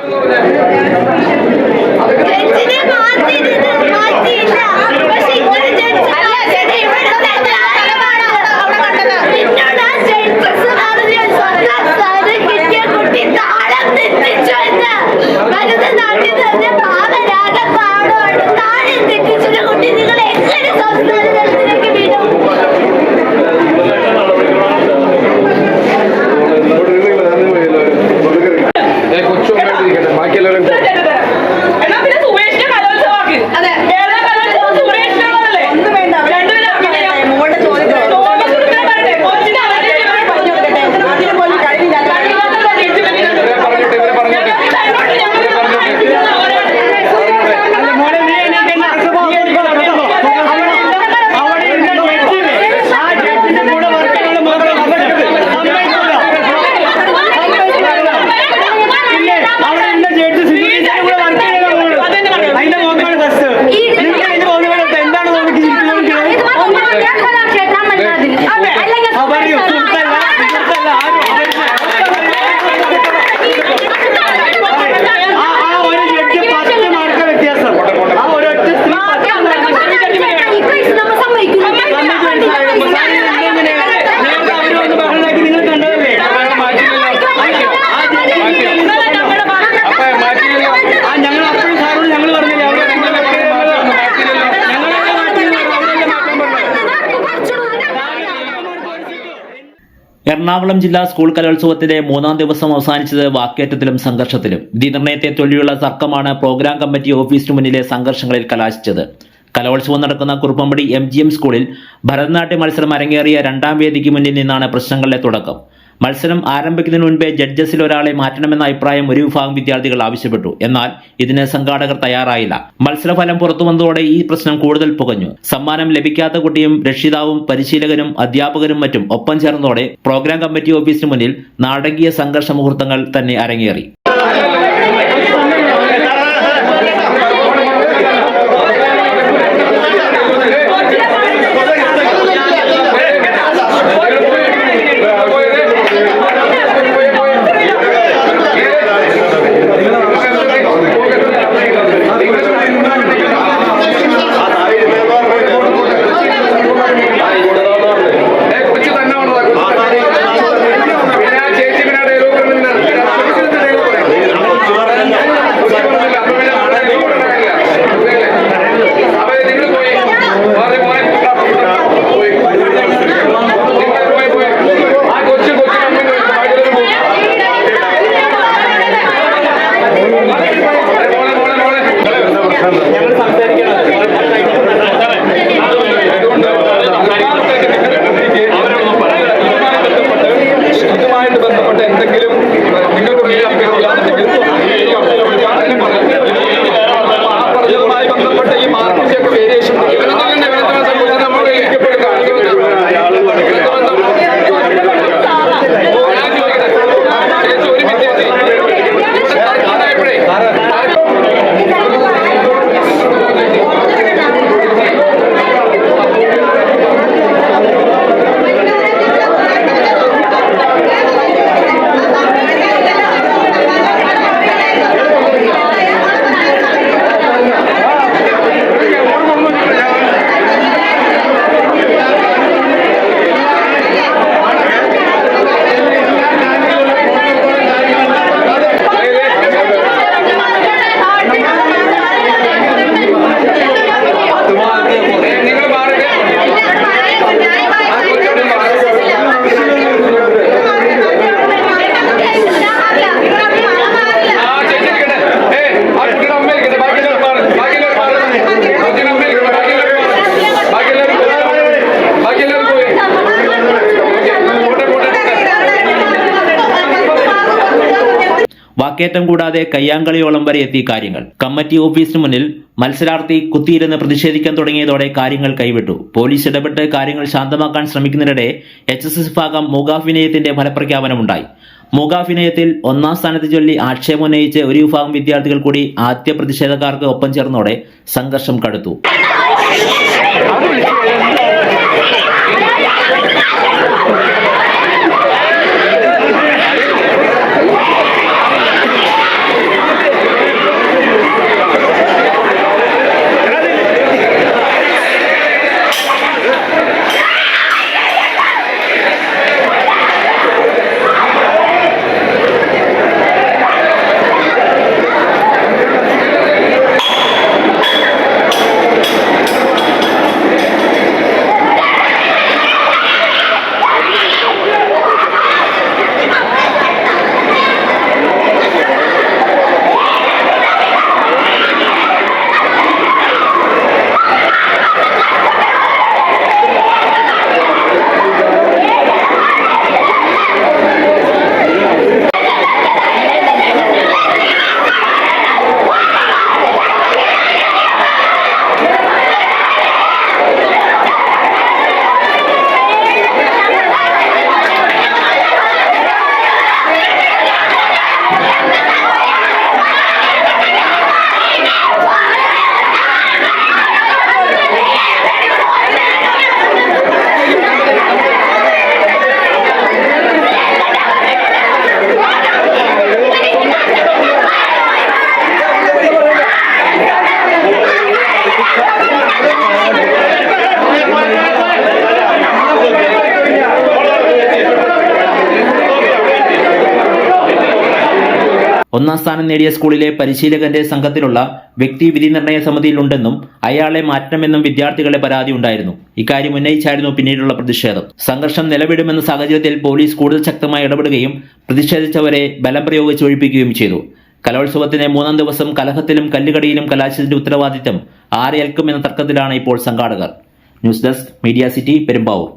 അല്ല എറണാകുളം ജില്ലാ സ്കൂൾ കലോത്സവത്തിന്റെ മൂന്നാം ദിവസം അവസാനിച്ചത് വാക്കേറ്റത്തിലും സംഘർഷത്തിലും. വിധിനിർണയത്തെ ചൊല്ലിയുള്ള തർക്കമാണ് പ്രോഗ്രാം കമ്മിറ്റി ഓഫീസിനു മുന്നിലെ സംഘർഷങ്ങളിൽ കലാശിച്ചത്. കലോത്സവം നടക്കുന്ന കുറുപ്പമ്പടി എം സ്കൂളിൽ ഭരതനാട്യ മത്സരം അരങ്ങേറിയ രണ്ടാം വേദിക്ക് മുന്നിൽ നിന്നാണ് പ്രശ്നങ്ങളുടെ തുടക്കം. മത്സരം ആരംഭിക്കുന്നതിന് മുൻപേ ജഡ്ജസിൽ ഒരാളെ മാറ്റണമെന്ന അഭിപ്രായം ഒരു വിഭാഗം വിദ്യാർത്ഥികൾ ആവശ്യപ്പെട്ടു. എന്നാൽ ഇതിന് സംഘാടകർ തയ്യാറായില്ല. മത്സരഫലം പുറത്തു വന്നതോടെ ഈ പ്രശ്നം കൂടുതൽ പുകഞ്ഞു. സമ്മാനം ലഭിക്കാത്ത കുട്ടിയും രക്ഷിതാവും പരിശീലകനും അധ്യാപകരും മറ്റും ഒപ്പം ചേർന്നതോടെ പ്രോഗ്രാം കമ്മിറ്റി ഓഫീസിന് മുന്നിൽ നാടകീയ സംഘർഷ മുഹൂർത്തങ്ങൾ തന്നെ അരങ്ങേറി. വാക്കേറ്റം കൂടാതെ കയ്യാങ്കളിയോളം വരെ എത്തി കാര്യങ്ങൾ. കമ്മിറ്റി ഓഫീസിന് മുന്നിൽ മത്സരാർത്ഥി കുത്തിയിരുന്ന് പ്രതിഷേധിക്കാൻ തുടങ്ങിയതോടെ കാര്യങ്ങൾ കൈവിട്ടു. പോലീസ് ഇടപെട്ട് കാര്യങ്ങൾ ശാന്തമാക്കാൻ ശ്രമിക്കുന്നതിനിടെ എച്ച് എസ് എസ് ഭാഗം മൂകാഭിനയത്തിന്റെ ഫലപ്രഖ്യാപനമുണ്ടായി മൂകാഭിനയത്തിൽ ഒന്നാം സ്ഥാനത്ത് ചൊല്ലി ആക്ഷേപമുന്നയിച്ച് ഒരു വിഭാഗം വിദ്യാർത്ഥികൾ കൂടി ആദ്യ പ്രതിഷേധക്കാർക്ക് ഒപ്പം ചേർന്നതോടെ സംഘർഷം കടുത്തു. ഒന്നാം സ്ഥാനം നേടിയ സ്കൂളിലെ പരിശീലകന്റെ സംഘത്തിലുള്ള വ്യക്തി വിധി നിർണയ സമിതിയിലുണ്ടെന്നും അയാളെ മാറ്റണമെന്നും വിദ്യാർത്ഥികളുടെ പരാതി ഉണ്ടായിരുന്നു. ഇക്കാര്യം ഉന്നയിച്ചായിരുന്നു പിന്നീടുള്ള പ്രതിഷേധം. സംഘർഷം നിലവിടുമെന്ന സാഹചര്യത്തിൽ പോലീസ് കൂടുതൽ ശക്തമായി ഇടപെടുകയും പ്രതിഷേധിച്ചവരെ ബലം പ്രയോഗിച്ച് ഒഴിപ്പിക്കുകയും ചെയ്തു. കലോത്സവത്തിന് മൂന്നാം ദിവസം കലഹത്തിലും കല്ലുകടിയിലും കലാശത്തിന്റെ ഉത്തരവാദിത്തം ആരേൽക്കുമെന്ന തർക്കത്തിലാണ് ഇപ്പോൾ സംഘാടകർ. News desk media city Perumbavoor.